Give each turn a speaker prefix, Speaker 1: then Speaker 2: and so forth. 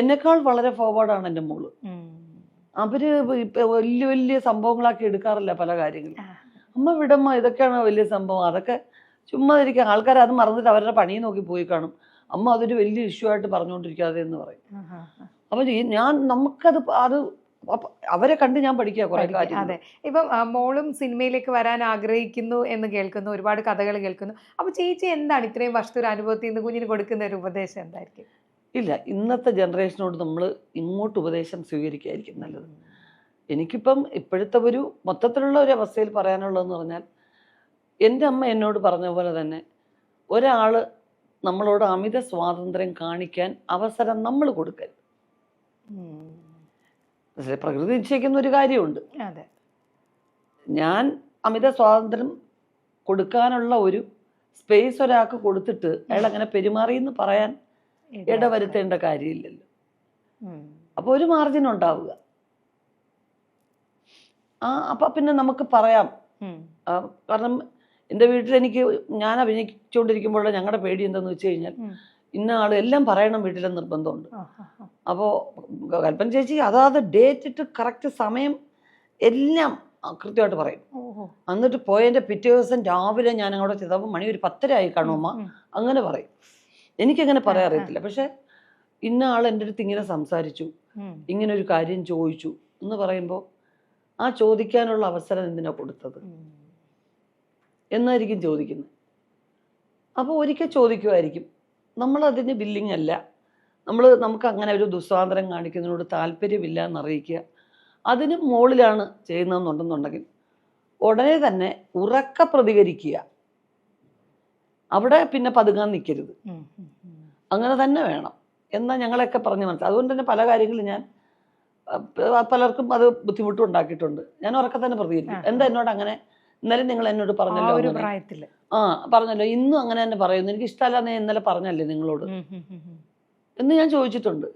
Speaker 1: എന്നെക്കാൾ വളരെ ഫോർവേഡാണ് എന്റെ
Speaker 2: മോൾ.
Speaker 1: അവർ ഇപ്പൊ വലിയ വലിയ സംഭവങ്ങളാക്കി എടുക്കാറില്ല പല കാര്യങ്ങളും. അമ്മ വിടമ്മ ഇതൊക്കെയാണ് വലിയ സംഭവം. അതൊക്കെ ചുമ്മാ ഇരിക്കുക ആൾക്കാർ അത് മറന്നിട്ട് അവരുടെ പണി നോക്കി പോയി കാണും. അമ്മ അതൊരു വലിയ ഇഷ്യൂ ആയിട്ട് പറഞ്ഞുകൊണ്ടിരിക്കാതെ എന്ന് പറയും. അപ്പൊ ഞാൻ നമുക്കത് അത് അവരെ കണ്ട് ഞാൻ പഠിക്കുക കുറെ. കാര്യം
Speaker 2: അതെ. ഇപ്പം മോളും സിനിമയിലേക്ക് വരാൻ ആഗ്രഹിക്കുന്നു എന്ന് കേൾക്കുന്നു. ഒരുപാട് കഥകൾ കേൾക്കുന്നു. അപ്പൊ ചേച്ചി എന്താണ് ഇത്രയും വർഷത്തെ ഒരു അനുഭവത്തിൽ നിന്ന് കുഞ്ഞിന് കൊടുക്കുന്ന ഒരു ഉപദേശം എന്തായിരിക്കും?
Speaker 1: ഇല്ല ഇന്നത്തെ ജനറേഷനോട് നമ്മൾ ഇങ്ങോട്ട് ഉപദേശം സ്വീകരിക്കുകയായിരിക്കും നല്ലത്. എനിക്കിപ്പം ഇപ്പോഴത്തെ ഒരു മൊത്തത്തിലുള്ള ഒരു അവസ്ഥയിൽ പറയാനുള്ളതെന്ന് പറഞ്ഞാൽ എന്റെ അമ്മ എന്നോട് പറഞ്ഞ പോലെ തന്നെ ഒരാൾ നമ്മളോട് അമിത സ്വാതന്ത്ര്യം കാണിക്കാൻ അവസരം നമ്മൾ കൊടുക്കരുത്. പ്രകൃതി നിശ്ചയിക്കുന്ന ഒരു കാര്യമുണ്ട്. ഞാൻ അമിത സ്വാതന്ത്ര്യം കൊടുക്കാനുള്ള ഒരു സ്പേസ് ഒരാൾക്ക് കൊടുത്തിട്ട് അയാൾ അങ്ങനെ പെരുമാറിയെന്ന് പറയാൻ ഇടവരുത്തേണ്ട കാര്യമില്ലല്ലോ. അപ്പോൾ ഒരു മാർജിൻ ഉണ്ടാവുക. ആ അപ്പം പിന്നെ നമുക്ക് പറയാം. കാരണം എന്റെ വീട്ടിൽ എനിക്ക് ഞാൻ അഭിനയിച്ചുകൊണ്ടിരിക്കുമ്പോഴുള്ള ഞങ്ങളുടെ പേടി എന്താന്ന് വെച്ച് കഴിഞ്ഞാൽ. ഇന്ന ആൾ എല്ലാം പറയണം വീട്ടിലെ നിർബന്ധമുണ്ട്. അപ്പോൾ കൽപ്പന ചേച്ചി അതാത് ഡേറ്റ് ഇട്ട് കറക്റ്റ് സമയം എല്ലാം കൃത്യമായിട്ട് പറയും. എന്നിട്ട് പോയതിന്റെ പിറ്റേ ദിവസം രാവിലെ ഞാൻ അങ്ങോട്ട് ചെയ്തപ്പോൾ മണി ഒരു പത്തര ആയി കാണുമ്മ അങ്ങനെ പറയും. എനിക്കങ്ങനെ പറയാൻ അറിയത്തില്ല പക്ഷെ ഇന്ന ആൾ എന്റെ അടുത്ത് ഇങ്ങനെ സംസാരിച്ചു ഇങ്ങനെ ഒരു കാര്യം ചോദിച്ചു എന്ന് പറയുമ്പോൾ ആ ചോദിക്കാനുള്ള അവസരം എന്തിനാ കൊടുത്തത്. എന്നായിരിക്കും ചോദിക്കുന്നത് അപ്പോൾ ഒരിക്കൽ ചോദിക്കുമായിരിക്കും നമ്മളതിന് ബില്ലിംഗ് അല്ല. നമ്മൾ നമുക്ക് അങ്ങനെ ഒരു ദുസ്വാതന്ത്ര്യം കാണിക്കുന്നതിനോട് താല്പര്യമില്ല എന്നറിയിക്കുക. അതിന് മുകളിലാണ് ചെയ്യുന്നതെന്നുണ്ടെന്നുണ്ടെങ്കിൽ ഉടനെ തന്നെ ഉറക്ക പ്രതികരിക്കുക. അവിടെ പിന്നെ പതുങ്ങാൻ നിൽക്കരുത്. അങ്ങനെ തന്നെ വേണം എന്നാൽ ഞങ്ങളെയൊക്കെ പറഞ്ഞ് മനസ്സിലായി. അതുകൊണ്ട് തന്നെ പല കാര്യങ്ങളും ഞാൻ പലർക്കും അത് ബുദ്ധിമുട്ടും ഉണ്ടാക്കിയിട്ടുണ്ട്. ഞാൻ ഉറക്കെ തന്നെ പ്രതികരിക്കും. എന്താ എന്നോട് അങ്ങനെ? ഇന്നലെ നിങ്ങൾ എന്നോട് പറഞ്ഞല്ലോ
Speaker 2: ഒരു പ്രായത്തിൽ
Speaker 1: ആ പറഞ്ഞല്ലോ. ഇന്നും അങ്ങനെ തന്നെ പറയുന്നു. എനിക്ക് ഇഷ്ടമല്ല ഞാൻ ഇന്നലെ പറഞ്ഞല്ലേ നിങ്ങളോട്. എന്ന് ഞാൻ ചോദിച്ചിട്ടുണ്ട്.